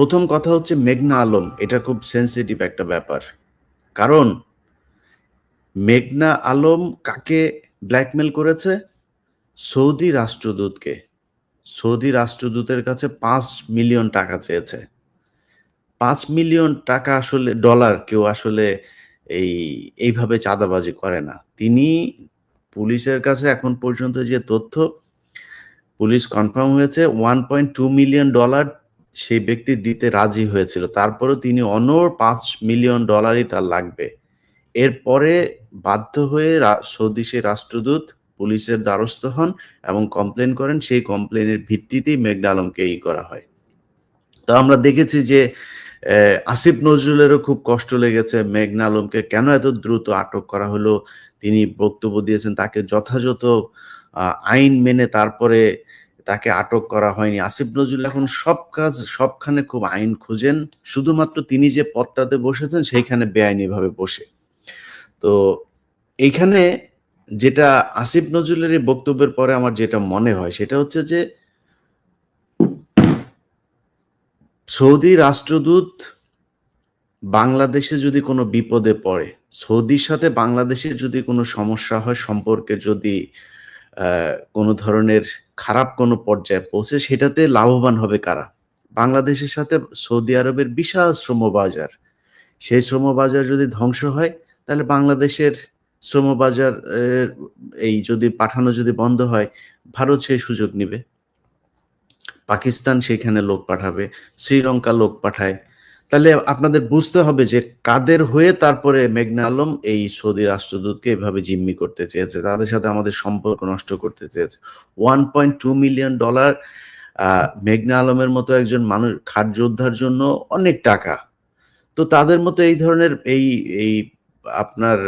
প্রথম কথা হচ্ছে মেঘনা আলম। এটা খুব সেন্সিটিভ একটা ব্যাপার। কারণ মেঘনা আলম কাকে ব্ল্যাকমেল করেছে? সৌদি রাষ্ট্রদূতকে। সৌদি রাষ্ট্রদূতের কাছে পাঁচ মিলিয়ন টাকা চেয়েছে। পাঁচ মিলিয়ন টাকা আসলে ডলার কেউ আসলে এই, এইভাবে চাঁদাবাজি করে না। তিনি পুলিশের কাছে এখন পর্যন্ত যে তথ্য, পুলিশ কনফার্ম হয়েছে one point two million dollar সেই ব্যক্তি দিতে রাজি হয়েছিল। তারপরেও তিনি অনর পাঁচ মিলিয়ন ডলারই তার লাগবে। এরপরে বাধ্য হয়ে সৌদি সেই রাষ্ট্রদূত, পুলিশের দ্বারস্থ হন এবং কমপ্লেন করেন। সেই কমপ্লেনের ভিত্তিতেই মেঘনা আলমকে ই করা হয়। তো আমরা দেখেছি যে আসিফ নজরুলেরও খুব কষ্ট লেগেছে মেঘনা আলমকে কেন এত দ্রুত আটক করা হলো? তিনি বক্তব্য দিয়েছেন তাকে যথাযথ আইন মেনে তারপরে তাকে আটক করা হয়নি। আসিফ নজরুল এখন সব কাজ, সবখানে খুব আইন খুঁজেন। শুধুমাত্র তিনি যে পদটাতে বসেছেন, সেইখানে বেআইনিভাবে বসে। তো এইখানে যেটা আসিফ নজরুলের এই বক্তব্যের পরে আমার যেটা মনে হয়, সেটা হচ্ছে যে সৌদি রাষ্ট্রদূত বাংলাদেশে যদি কোনো বিপদে পড়ে, সৌদির সাথে বাংলাদেশের যদি কোনো সমস্যা হয়, সম্পর্কে যদি কোনো ধরনের খারাপ কোনো পর্যায়ে পৌঁছে সেটাতে লাভবান হবে কারা? বাংলাদেশের সাথে সৌদি আরবের বিশাল শ্রমবাজার। সেই শ্রমবাজার যদি ধ্বংস হয় তাহলে বাংলাদেশের শ্রমবাজার এর, এই যদি পাঠানো যদি বন্ধ হয় ভারত সেই সুযোগ নিবে। পাকিস্তান সেখানে লোক পাঠাবে শ্রীলঙ্কা লোক পাঠায় তাহলে আপনাদের বুঝতে হবে যে কাদের হয়ে তারপরে মেঘনা আলম এই সৌদি রাষ্ট্রদূতকে এভাবে জিম্মি করতে চেয়েছে, তাদের সাথে আমাদের সম্পর্ক নষ্ট করতে চেয়েছে। One point two million dollar মেঘনা আলমের মতো একজন মানুষ খাট যোদ্ধার জন্য অনেক টাকা। তো তাদের মতো এই ধরনের এই এই আপনার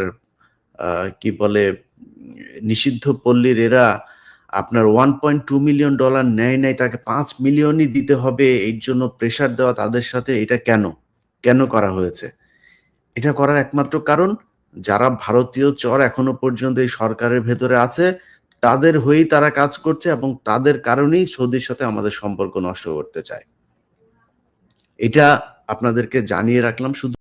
কি বলে নিষিদ্ধ পল্লীর এরা আপনার one point two million dollar নেয় নাই, তাকে পাঁচ মিলিয়নই দিতে হবে, এর জন্য প্রেসার দেওয়া তাদের সাথে, এটা কেন? কেন করা হয়েছে? এটা করার একমাত্র কারণ, যারা ভারতীয় চর এখনও পর্যন্ত এই সরকারের ভেতরে আছে, তাদের হয়েই তারা কাজ করছে এবং তাদের কারণেই সৌদির সাথে আমাদের সম্পর্ক নষ্ট করতে চায়। এটা আপনাদেরকে জানিয়ে রাখলাম, শুধু